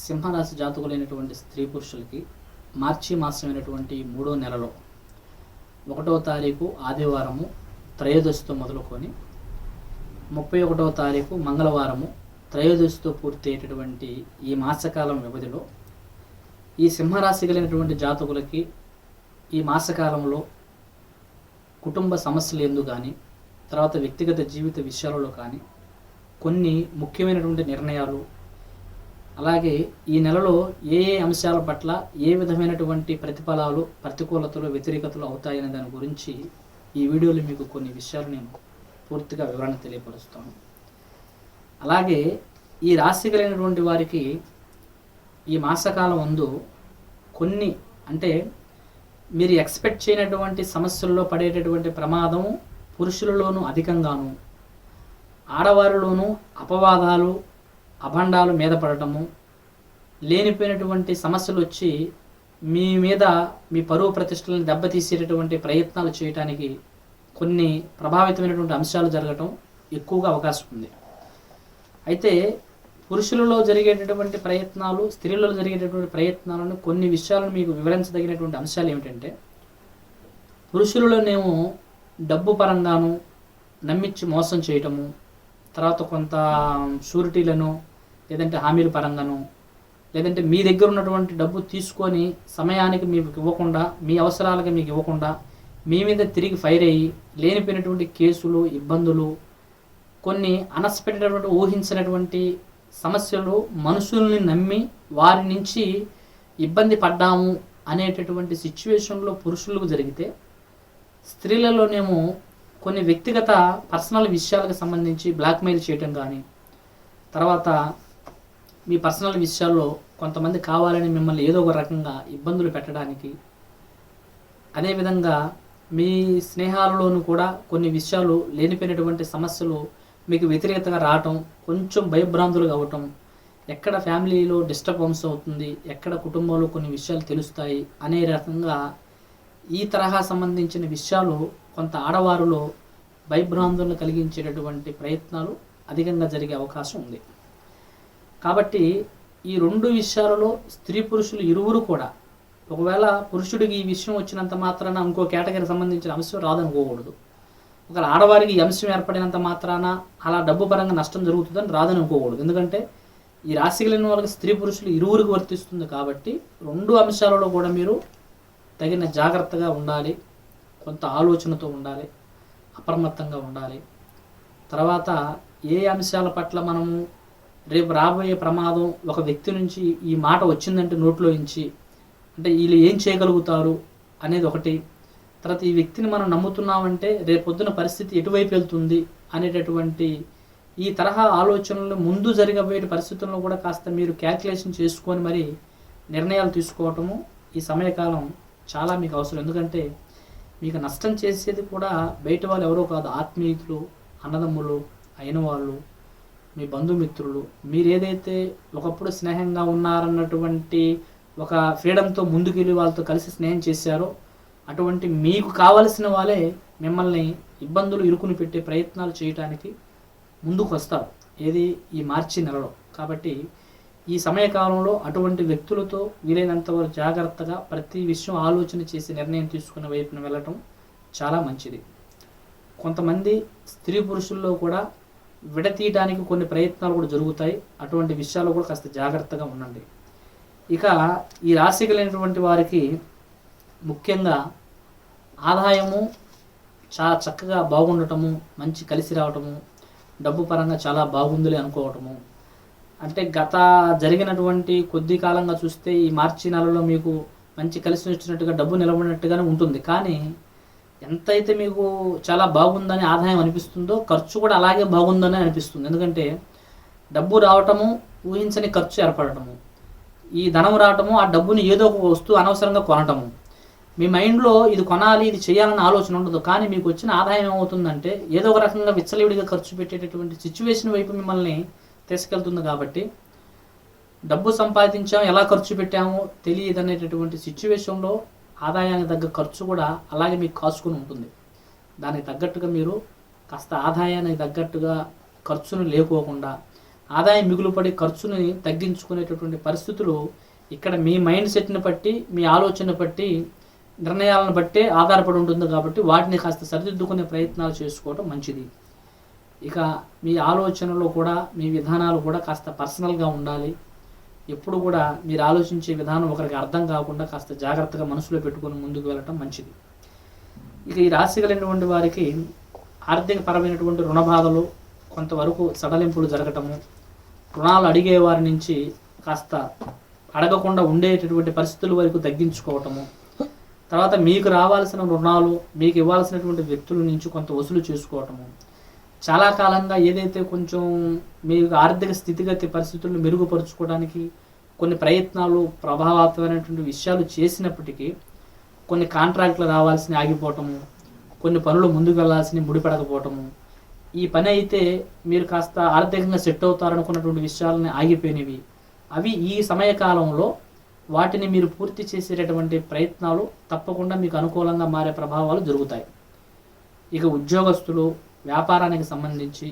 సింహరాశి జాతకులైనటువంటి స్త్రీ పురుషులకి మార్చి మాసమైనటువంటి మూడో నెలలో ఒకటవ తారీఖు ఆదివారము త్రయోదశితో మొదలుకొని ముప్పై ఒకటవ తారీఖు మంగళవారము త్రయోదశితో పూర్తయ్యేటటువంటి ఈ మాసకాలం వ్యవధిలో ఈ సింహరాశి కలిగినటువంటి జాతకులకి ఈ మాసకాలంలో కుటుంబ సమస్యలు ఎందు కానీ తర్వాత వ్యక్తిగత జీవిత విషయాలలో కానీ కొన్ని ముఖ్యమైనటువంటి నిర్ణయాలు అలాగే ఈ నెలలో ఏ ఏ అంశాల పట్ల ఏ విధమైనటువంటి ప్రతిఫలాలు ప్రతికూలతలు వ్యతిరేకతలు అవుతాయనే దాని గురించి ఈ వీడియోలో మీకు కొన్ని విషయాలు నేను పూర్తిగా వివరణ తెలియపరుస్తాను. అలాగే ఈ రాశి కలిగినటువంటి వారికి ఈ మాసకాలం ముందు కొన్ని అంటే మీరు ఎక్స్పెక్ట్ చేయనటువంటి సమస్యల్లో పడేటటువంటి ప్రమాదం పురుషులలోనూ అధికంగాను ఆడవారిలోనూ అపవాదాలు అభండాలు మీద పడటము లేనిపోయినటువంటి సమస్యలు వచ్చి మీ మీద మీ పరువు ప్రతిష్టలను దెబ్బతీసేటటువంటి ప్రయత్నాలు చేయటానికి కొన్ని ప్రభావితమైనటువంటి అంశాలు జరగటం ఎక్కువగా అవకాశం ఉంది. అయితే పురుషులలో జరిగేటటువంటి ప్రయత్నాలు స్త్రీలలో జరిగేటటువంటి ప్రయత్నాలను కొన్ని విషయాలను మీకు వివరించదగినటువంటి అంశాలు ఏమిటంటే పురుషులలోనేమో డబ్బు పరంగాను నమ్మించి మోసం చేయటము తర్వాత కొంత షూరిటీలను లేదంటే హామీల పరంగాను లేదంటే మీ దగ్గర ఉన్నటువంటి డబ్బు తీసుకొని సమయానికి మీకు ఇవ్వకుండా మీ అవసరాలకి మీకు ఇవ్వకుండా మీ మీద తిరిగి ఫైర్ అయ్యి లేనిపోయినటువంటి కేసులు ఇబ్బందులు కొన్ని అనస్పెక్టెడ్ ఊహించినటువంటి సమస్యలు మనుషుల్ని నమ్మి వారి నుంచి ఇబ్బంది పడ్డాము అనేటటువంటి సిచ్యువేషన్లో పురుషులకు జరిగితే స్త్రీలలోనేమో కొన్ని వ్యక్తిగత పర్సనల్ విషయాలకు సంబంధించి బ్లాక్మెయిల్ చేయటం కానీ తర్వాత మీ పర్సనల్ విషయాల్లో కొంతమంది కావాలని మిమ్మల్ని ఏదో ఒక రకంగా ఇబ్బందులు పెట్టడానికి అదేవిధంగా మీ స్నేహాలలోనూ కూడా కొన్ని విషయాలు లేనిపోయినటువంటి సమస్యలు మీకు వ్యతిరేకతగా రావటం కొంచెం భయభ్రాంతులు కావటం ఎక్కడ ఫ్యామిలీలో డిస్టర్బెన్స్ అవుతుంది ఎక్కడ కుటుంబంలో కొన్ని విషయాలు తెలుస్తాయి అనే రకంగా ఈ తరహా సంబంధించిన విషయాలు కొంత ఆడవారిలో భయభ్రాంతులను కలిగించేటటువంటి ప్రయత్నాలు అధికంగా జరిగే అవకాశం ఉంది. కాబట్టి ఈ రెండు విషయాలలో స్త్రీ పురుషులు ఇరువురు కూడా ఒకవేళ పురుషుడికి ఈ విషయం వచ్చినంత మాత్రాన ఇంకో కేటగిరీ సంబంధించిన అంశం రాదనుకోకూడదు. ఒకవేళ ఆడవారికి ఈ అంశం ఏర్పడినంత మాత్రాన అలా డబ్బు పరంగా నష్టం జరుగుతుందని రాదని అనుకోకూడదు ఎందుకంటే ఈ రాశి కలిగిన వాళ్ళకి స్త్రీ పురుషులు ఇరువురికి వర్తిస్తుంది కాబట్టి రెండు అంశాలలో కూడా మీరు తగిన జాగ్రత్తగా ఉండాలి కొంత ఆలోచనతో ఉండాలి అప్రమత్తంగా ఉండాలి. తర్వాత ఏ అంశాల పట్ల మనము రేపు రాబోయే ప్రమాదం ఒక వ్యక్తి నుంచి ఈ మాట వచ్చిందంటే నోట్లో నుంచి అంటే వీళ్ళు ఏం చేయగలుగుతారు అనేది ఒకటి. తర్వాత ఈ వ్యక్తిని మనం నమ్ముతున్నామంటే రేపొద్దున పరిస్థితి ఎటువైపు వెళ్తుంది అనేటటువంటి ఈ తరహా ఆలోచనలు ముందు జరగబోయే పరిస్థితుల్లో కూడా కాస్త మీరు క్యాల్కులేషన్ చేసుకొని మరి నిర్ణయాలు తీసుకోవటము ఈ సమయకాలం చాలా మీకు అవసరం. ఎందుకంటే మీకు నష్టం చేసేది కూడా బయట వాళ్ళు ఎవరో కాదు ఆత్మీయులు అన్నదమ్ములు అయిన వాళ్ళు మీ బంధుమిత్రులు. మీరు ఏదైతే ఒకప్పుడు స్నేహంగా ఉన్నారన్నటువంటి ఒక ఫ్రీడంతో ముందుకెళ్ళి వాళ్ళతో కలిసి స్నేహం చేశారో అటువంటి మీకు కావలసిన వాళ్ళే మిమ్మల్ని ఇబ్బందులు ఇరుకుని పెట్టే ప్రయత్నాలు చేయటానికి ముందుకు వస్తారు ఏది ఈ మార్చి నెలలో. కాబట్టి ఈ సమయకాలంలో అటువంటి వ్యక్తులతో వీలైనంత వరకు జాగ్రత్తగా ప్రతి విషయం ఆలోచన చేసి నిర్ణయం తీసుకున్న వైపున వెళ్ళటం చాలా మంచిది. కొంతమంది స్త్రీ పురుషుల్లో కూడా విడతీయడానికి కొన్ని ప్రయత్నాలు కూడా జరుగుతాయి. అటువంటి విషయాలు కూడా కాస్త జాగ్రత్తగా ఉండండి. ఇక ఈ రాశి కలిగినటువంటి వారికి ముఖ్యంగా ఆదాయము చాలా చక్కగా బాగుండటము మంచి కలిసి రావటము డబ్బు పరంగా చాలా బాగుందిలే అనుకోవటము అంటే గత జరిగినటువంటి కొద్ది కాలంగా చూస్తే ఈ మార్చి నెలలో మీకు మంచి కలిసి వచ్చినట్టుగా డబ్బు నిలబడినట్టుగానే ఉంటుంది. కానీ ఎంతైతే మీకు చాలా బాగుందని ఆదాయం అనిపిస్తుందో ఖర్చు కూడా అలాగే బాగుందని అనిపిస్తుంది. ఎందుకంటే డబ్బు రావటము ఊహించని ఖర్చు ఏర్పడటము. ఈ ధనం రావటము ఆ డబ్బుని ఏదో ఒక వస్తువు అనవసరంగా కొనటము. మీ మైండ్లో ఇది కొనాలి ఇది చేయాలన్న ఆలోచన ఉండదు. కానీ మీకు వచ్చిన ఆదాయం ఏమవుతుందంటే ఏదో ఒక రకంగా విచ్చలవిడిగా ఖర్చు పెట్టేటటువంటి సిచ్యువేషన్ వైపు మిమ్మల్ని తీసుకెళ్తుంది కాబట్టి డబ్బు సంపాదించాం ఎలా ఖర్చు పెట్టామో తెలియదు అనేటటువంటి సిచ్యువేషన్లో ఆదాయానికి తగ్గ ఖర్చు కూడా అలాగే మీకు కాసుకుని ఉంటుంది. దానికి తగ్గట్టుగా మీరు కాస్త ఆదాయానికి తగ్గట్టుగా ఖర్చును లేకోకుండా ఆదాయం మిగులుపడి ఖర్చుని తగ్గించుకునేటటువంటి పరిస్థితులు ఇక్కడ మీ మైండ్ సెట్ని బట్టి మీ ఆలోచన బట్టి నిర్ణయాలను బట్టే ఆధారపడి ఉంటుంది కాబట్టి వాటిని కాస్త సరిదిద్దుకునే ప్రయత్నాలు చేసుకోవడం మంచిది. ఇక మీ ఆలోచనలో కూడా మీ విధానాలు కూడా కాస్త పర్సనల్గా ఉండాలి. ఎప్పుడు కూడా మీరు ఆలోచించే విధానం ఒకరికి అర్థం కాకుండా కాస్త జాగ్రత్తగా మనసులో పెట్టుకుని ముందుకు వెళ్ళటం మంచిది. ఇక ఈ రాశి కలిగినటువంటి వారికి ఆర్థిక పరమైనటువంటి రుణ బాధలు కొంతవరకు సడలింపులు జరగటము రుణాలు అడిగే వారి నుంచి కాస్త అడగకుండా ఉండేటటువంటి పరిస్థితుల వరకు తగ్గించుకోవటము తర్వాత మీకు రావాల్సిన రుణాలు మీకు ఇవ్వాల్సినటువంటి వ్యక్తుల నుంచి కొంత వసూలు చేసుకోవటము చాలా కాలంగా ఏదైతే కొంచెం మీ ఆర్థిక స్థితిగతి పరిస్థితులను మెరుగుపరుచుకోవడానికి కొన్ని ప్రయత్నాలు ప్రభావవంతమైనటువంటి విషయాలు చేసినప్పటికీ కొన్ని కాంట్రాక్ట్లు రావాల్సిన ఆగిపోవటము కొన్ని పనులు ముందుకు వెళ్ళాల్సిన ముడిపడకపోవటము ఈ పని అయితే మీరు కాస్త ఆర్థికంగా సెట్ అవుతారనుకున్నటువంటి విషయాలని ఆగిపోయినవి. అవి ఈ సమయకాలంలో వాటిని మీరు పూర్తి చేసేటటువంటి ప్రయత్నాలు తప్పకుండా మీకు అనుకూలంగా మారే ప్రభావాలు జరుగుతాయి. ఇక ఉద్యోగస్తులు వ్యాపారానికి సంబంధించి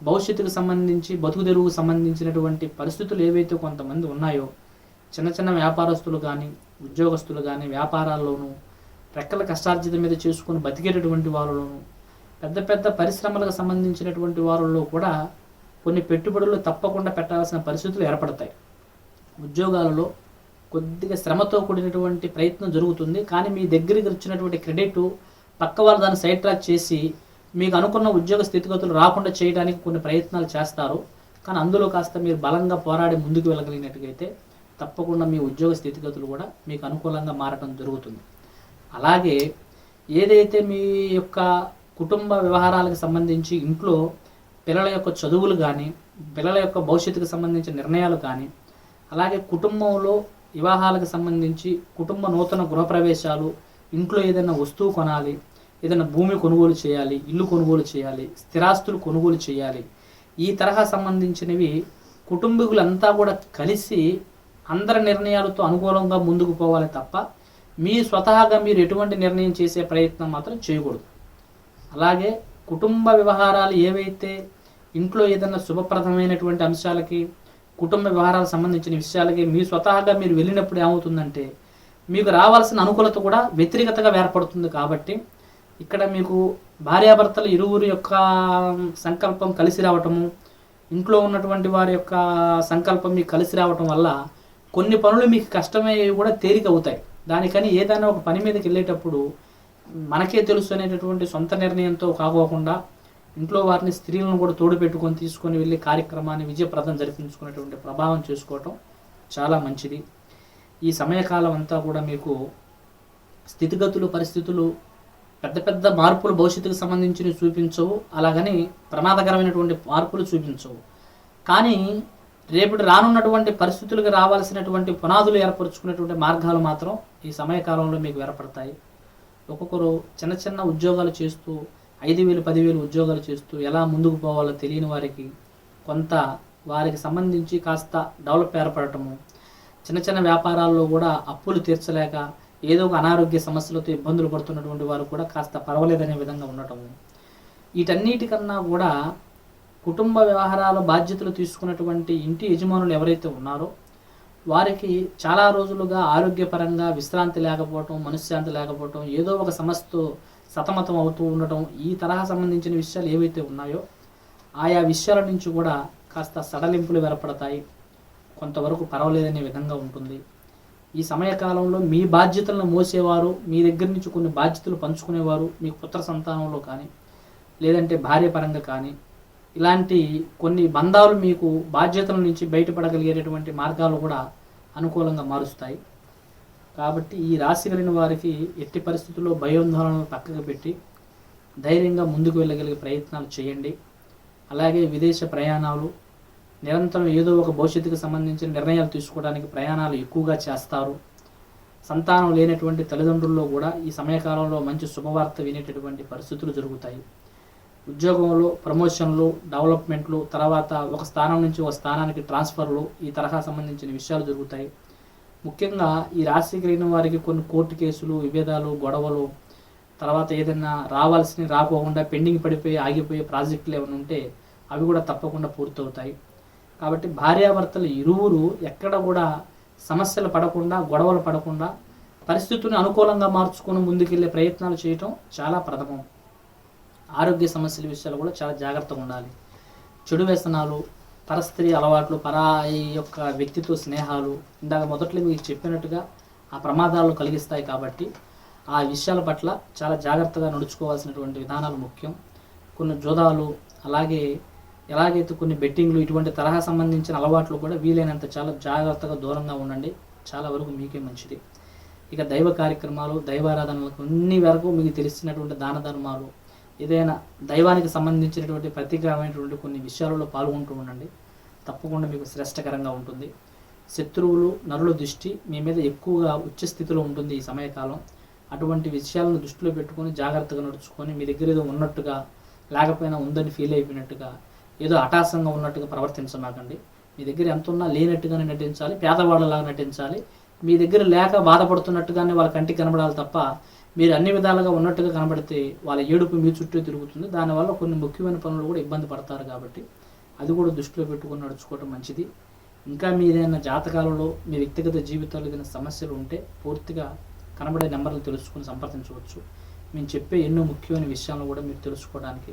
భవిష్యత్తుకు సంబంధించి బతుకు తెరువుకు సంబంధించినటువంటి పరిస్థితులు ఏవైతే కొంతమంది ఉన్నాయో చిన్న చిన్న వ్యాపారస్తులు కానీ ఉద్యోగస్తులు కానీ వ్యాపారాల్లోనూ రెక్కల కష్టార్జిత మీద చేసుకుని బతికేటటువంటి వారిలోనూ పెద్ద పెద్ద పరిశ్రమలకు సంబంధించినటువంటి వారిలో కూడా కొన్ని పెట్టుబడులు తప్పకుండా పెట్టాల్సిన పరిస్థితులు ఏర్పడతాయి. ఉద్యోగాలలో కొద్దిగా శ్రమతో కూడినటువంటి ప్రయత్నం జరుగుతుంది. కానీ మీ దగ్గరికి వచ్చినటువంటి క్రెడిట్ పక్క వాళ్ళు దాన్ని సైడ్ ట్రాక్ చేసి మీకు అనుకున్న ఉద్యోగ స్థితిగతులు రాకుండా చేయడానికి కొన్ని ప్రయత్నాలు చేస్తారు. కానీ అందులో కాస్త మీరు బలంగా పోరాడి ముందుకు వెళ్ళగలిగినట్టుగైతే తప్పకుండా మీ ఉద్యోగ స్థితిగతులు కూడా మీకు అనుకూలంగా మారటం జరుగుతుంది. అలాగే ఏదైతే మీ యొక్క కుటుంబ వ్యవహారాలకు సంబంధించి ఇంట్లో పిల్లల యొక్క చదువులు కానీ పిల్లల యొక్క భవిష్యత్తుకు సంబంధించిన నిర్ణయాలు కానీ అలాగే కుటుంబంలో వివాహాలకు సంబంధించి కుటుంబ నూతన గృహప్రవేశాలు ఇంట్లో ఏదైనా వస్తువు కొనాలి ఏదైనా భూమి కొనుగోలు చేయాలి ఇల్లు కొనుగోలు చేయాలి స్థిరాస్తులు కొనుగోలు చేయాలి. ఈ తరహా సంబంధించినవి కుటుంబీకులంతా కూడా కలిసి అందరి నిర్ణయాలతో అనుకూలంగా ముందుకు పోవాలి తప్ప మీ స్వతహాగా మీరు ఎటువంటి నిర్ణయం చేసే ప్రయత్నం మాత్రం చేయకూడదు. అలాగే కుటుంబ వ్యవహారాలు ఏవైతే ఇంట్లో ఏదైనా శుభప్రదమైనటువంటి అంశాలకి కుటుంబ వ్యవహారాలకు సంబంధించిన విషయాలకి మీ స్వతహాగా మీరు వెళ్ళినప్పుడు ఏమవుతుందంటే మీకు రావాల్సిన అనుకూలత కూడా వ్యతిరేకతగా ఏర్పడుతుంది కాబట్టి ఇక్కడ మీకు భార్యాభర్తలు ఇరువురు యొక్క సంకల్పం కలిసి రావటము ఇంట్లో ఉన్నటువంటి వారి యొక్క సంకల్పం మీకు కలిసి రావటం వల్ల కొన్ని పనులు మీకు కష్టమయ్యేవి కూడా తేలిక అవుతాయి. దానికని ఏదైనా ఒక పని మీదకి వెళ్ళేటప్పుడు మనకే తెలుసు అనేటటువంటి సొంత నిర్ణయంతో కాకోకుండా ఇంట్లో వారిని స్త్రీలను కూడా తోడు పెట్టుకొని తీసుకొని వెళ్ళి కార్యక్రమాన్ని విజయప్రదం జరిపించుకునేటువంటి ప్రభావం చేసుకోవటం చాలా మంచిది. ఈ సమయకాలం అంతా కూడా మీకు స్థితిగతులు పరిస్థితులు పెద్ద పెద్ద మార్పులు భవిష్యత్తుకు సంబంధించినవి చూపించవు అలాగని ప్రమాదకరమైనటువంటి మార్పులు చూపించవు. కానీ రేపటి రానున్నటువంటి పరిస్థితులకు రావాల్సినటువంటి పునాదులు ఏర్పరచుకునేటువంటి మార్గాలు మాత్రం ఈ సమయకాలంలో మీకు ఏర్పడతాయి ఒక్కొక్కరు చిన్న చిన్న ఉద్యోగాలు చేస్తూ ఐదు వేలు పదివేలు ఉద్యోగాలు చేస్తూ ఎలా ముందుకు పోవాలో తెలియని వారికి కొంత వారికి సంబంధించి కాస్త డెవలప్ ఏర్పడటము చిన్న చిన్న వ్యాపారాల్లో కూడా అప్పులు తీర్చలేక ఏదో ఒక అనారోగ్య సమస్యలతో ఇబ్బందులు పడుతున్నటువంటి వారు కూడా కాస్త పర్వాలేదనే విధంగా ఉండటము. వీటన్నిటికన్నా కూడా కుటుంబ వ్యవహారాల బాధ్యతలు తీసుకున్నటువంటి ఇంటి యజమానులు ఎవరైతే ఉన్నారో వారికి చాలా రోజులుగా ఆరోగ్యపరంగా విశ్రాంతి లేకపోవటం మనశ్శాంతి లేకపోవటం ఏదో ఒక సమస్యతో సతమతం అవుతూ ఉండటం ఈ తరహా సంబంధించిన విషయాలు ఏవైతే ఉన్నాయో ఆయా విషయాల నుంచి కూడా కాస్త సడలింపులు ఏర్పడతాయి. కొంతవరకు పర్వాలేదనే విధంగా ఉంటుంది. ఈ సమయకాలంలో మీ బాధ్యతలను మోసేవారు మీ దగ్గర నుంచి కొన్ని బాధ్యతలు పంచుకునేవారు మీ పుత్ర సంతానంలో కానీ లేదంటే భార్య పరంగా కానీ ఇలాంటి కొన్ని బంధాలు మీకు బాధ్యతల నుంచి బయటపడగలిగేటటువంటి మార్గాలు కూడా అనుకూలంగా మారుస్తాయి. కాబట్టి ఈ రాశి కలిగిన వారికి ఎట్టి పరిస్థితుల్లో భయోందోళనలు పక్కకు పెట్టి ధైర్యంగా ముందుకు వెళ్ళగలిగే ప్రయత్నాలు చేయండి. అలాగే విదేశ ప్రయాణాలు నిరంతరం ఏదో ఒక భవిష్యత్తుకు సంబంధించిన నిర్ణయాలు తీసుకోవడానికి ప్రయాణాలు ఎక్కువగా చేస్తారు. సంతానం లేనటువంటి తల్లిదండ్రుల్లో కూడా ఈ సమయకాలంలో మంచి శుభవార్త వినేటటువంటి పరిస్థితులు జరుగుతాయి. ఉద్యోగంలో ప్రమోషన్లు డెవలప్మెంట్లు తర్వాత ఒక స్థానం నుంచి ఒక స్థానానికి ట్రాన్స్ఫర్లు ఈ తరహా సంబంధించిన విషయాలు జరుగుతాయి. ముఖ్యంగా ఈ రాశి కలిగిన వారికి కొన్ని కోర్టు కేసులు విభేదాలు గొడవలు తర్వాత ఏదైనా రావాల్సిన రాకోకుండా పెండింగ్ పడిపోయి ఆగిపోయే ప్రాజెక్టులు ఏమైనా ఉంటే అవి కూడా తప్పకుండా పూర్తవుతాయి. కాబట్టి భార్యాభర్తలు ఇరువురు ఎక్కడ కూడా సమస్యలు పడకుండా గొడవలు పడకుండా పరిస్థితులను అనుకూలంగా మార్చుకొని ముందుకెళ్ళే ప్రయత్నాలు చేయటం చాలా ప్రథమం. ఆరోగ్య సమస్యల విషయాలు కూడా చాలా జాగ్రత్తగా ఉండాలి. చెడు వ్యసనాలు పరస్త్రీ అలవాట్లు పరాయి యొక్క వ్యక్తితో స్నేహాలు ఇందాక మొదట్లో మీకు చెప్పినట్టుగా ఆ ప్రమాదాలు కలిగిస్తాయి కాబట్టి ఆ విషయాల పట్ల చాలా జాగ్రత్తగా నడుచుకోవాల్సినటువంటి విధానాలు ముఖ్యం. కొన్ని జోదాలు అలాగే ఎలాగైతే కొన్ని బెట్టింగ్లు ఇటువంటి తరహా సంబంధించిన అలవాట్లు కూడా వీలైనంత చాలా జాగ్రత్తగా దూరంగా ఉండండి. చాలా వరకు మీకే మంచిది. ఇక దైవ కార్యక్రమాలు దైవారాధనలకు అన్ని వరకు మీకు తెలిసినటువంటి దాన ధర్మాలు ఏదైనా దైవానికి సంబంధించినటువంటి ప్రతీకమైనటువంటి కొన్ని విషయాలలో పాల్గొంటూ ఉండండి. తప్పకుండా మీకు శ్రేష్టకరంగా ఉంటుంది. శత్రువులు నరుల దృష్టి మీ మీద ఎక్కువగా ఉచ్చ స్థితిలో ఉంటుంది ఈ సమయకాలం. అటువంటి విషయాలను దృష్టిలో పెట్టుకొని జాగ్రత్తగా నడుచుకొని మీ దగ్గర ఏదో ఉన్నట్టుగా లేకపోయినా ఉందని ఫీల్ అయిపోయినట్టుగా ఏదో హఠాసంగా ఉన్నట్టుగా ప్రవర్తించమాకండి మీ దగ్గర ఎంత ఉన్నా లేనట్టుగానే నటించాలి పేదవాళ్ళలాగా నటించాలి. మీ దగ్గర లేక బాధపడుతున్నట్టుగానే వాళ్ళ కంటికి కనబడాలి తప్ప మీరు అన్ని విధాలుగా ఉన్నట్టుగా కనబడితే వాళ్ళ ఏడుపు మీ చుట్టూ తిరుగుతుంది. దానివల్ల కొన్ని ముఖ్యమైన పనులు కూడా ఇబ్బంది పడతారు కాబట్టి అది కూడా దృష్టిలో పెట్టుకుని నడుచుకోవడం మంచిది. ఇంకా మీ ఏదైనా జాతకాలలో మీ వ్యక్తిగత జీవితాలు ఏదైనా సమస్యలు ఉంటే పూర్తిగా కనబడే నెంబర్లు తెలుసుకొని సంప్రదించవచ్చు. మేము చెప్పే ఎన్నో ముఖ్యమైన విషయాలను కూడా మీరు తెలుసుకోవడానికి